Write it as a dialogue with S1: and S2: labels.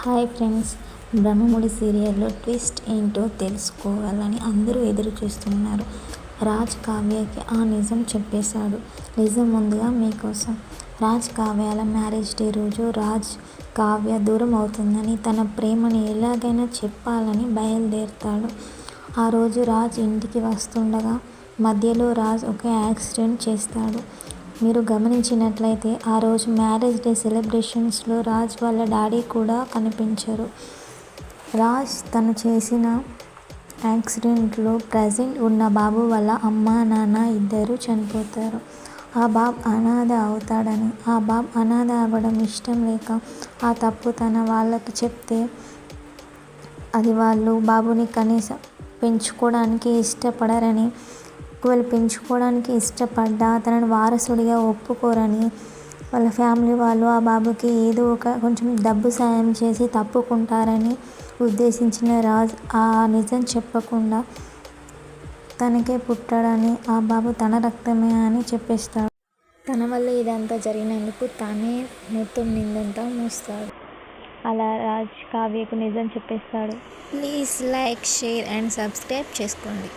S1: Hi friends Brahmamudi సీరియల్లో twist ఏంటో తెలుసుకోవాలని అందరూ ఎదురు చూస్తున్నారు. రాజ్ కావ్యకి ఆ నిజం చెప్పేశాడు. నిజం ముందుగా మీకోసం. రాజ్ కావ్యాల మ్యారేజ్ డే రోజు రాజ్ కావ్య దూరం అవుతుందని తన ప్రేమని ఎలాగైనా చెప్పాలని బయలుదేరుతాడు. ఆ రోజు రాజ్ ఇంటికి వస్తుండగా మధ్యలో రాజ్ ఒక యాక్సిడెంట్ చేస్తాడు. మీరు గమనించినట్లయితే ఆ రోజు మ్యారేజ్ డే సెలబ్రేషన్స్లో రాజ్ వాళ్ళ డాడీ కూడా కనిపించరు. రాజ్ తను చేసిన యాక్సిడెంట్లో ప్రజెంట్ ఉన్న బాబు వాళ్ళ అమ్మ నాన్న ఇద్దరు చనిపోతారు. ఆ బాబ్ అనాథ అవుతాడని ఆ బాబ్ అనాథ అవ్వడం ఇష్టం లేక ఆ తప్పు తన వాళ్ళకి చెప్తే అది వాళ్ళు బాబుని కనీసం పెంచుకోవడానికి ఇష్టపడరని ఒకవేళ పెంచుకోవడానికి ఇష్టపడ్డా తనని వారసుడిగా ఒప్పుకోరని వాళ్ళ ఫ్యామిలీ వాళ్ళు ఆ బాబుకి ఏదో ఒక కొంచెం డబ్బు సాయం చేసి తప్పుకుంటారని ఉద్దేశించిన రాజ్ ఆ నిజం చెప్పకుండా తనకే పుట్టాడని ఆ బాబు తన రక్తమే అని చెప్పేస్తాడు. తన వల్ల ఇదంతా జరిగినందుకు తానే మొత్తం నిందంతా మూస్తాడు. అలా రాజ్ కావ్యకు నిజం చెప్పేస్తాడు. Please like share and subscribe చేసుకోండి.